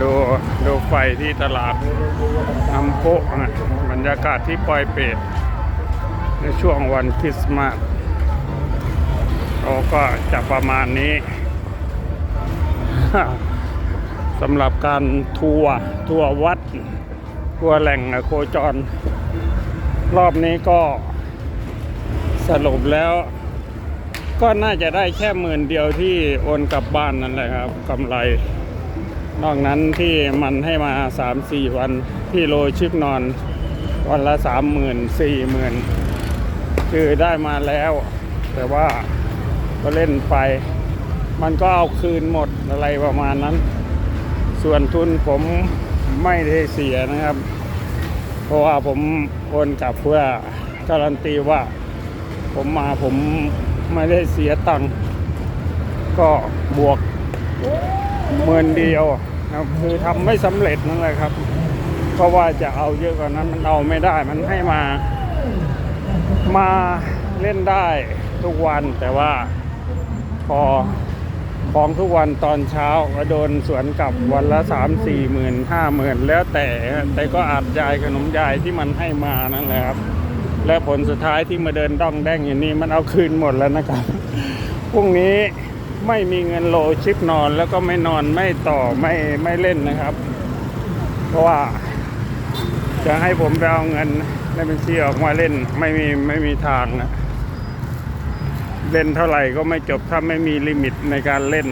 ดูดูไฟที่ตลาดน้ำโพนะบรรยากาศที่ปอยเปตในช่วงวันคริสต์มาสเราก็จะประมาณนี้สำหรับการทัวร์ทัวร์วัด ทัวร์แหล่งโคจร รอบนี้ก็สรุปแล้ว ก็น่าจะได้แค่หมื่นเดียวที่โอนกลับบ้านนั่นแหละครับกำไร นอกนั้นที่มันให้มา 3-4 วันที่โรยชึกนอน วันละ 3 0 0 0 0 4 0,000 คือได้มาแล้ว แต่ว่าก็เล่นไป มันก็เอาคืนหมดอะไรประมาณนั้น ส่วนทุนผมไม่ได้เสียนะครับ เพราะว่าผมโอนกลับเพื่อการันตีว่า ผมมาผมไม่ได้เสียตังค์ก็บวก หมื่นเดียวนะคือทำไม่สำเร็จนั่นแหละครับ เพราะว่าจะเอาเยอะกว่านั้นมันเอาไม่ได้มันให้มา มาเล่นได้ทุกวันแต่ว่าพอของทุกวันตอนเช้าก็โดนสวนกลับวันละสามสี่หมื่นห้าหมื่นแล้วแต่แต่ก็อาจยายขนมยายที่มันให้มานั่นแหละครับ และผลสุดท้ายที่มาเดินด้องแดงอย่างนี้มันเอาคืนหมดแล้วนะครับพรุ่งนี้ ไม่มีเงินโลชิปนอนแล้วก็ไม่นอนไม่ต่อไม่ไม่เล่นนะครับ เพราะว่า จะให้ผมไปเอาเงินในบัญชีออกมาเล่น ไม่มีไม่มีทางนะเล่นเท่าไหร่ก็ไม่จบถ้าไม่มีลิมิตในการเล่น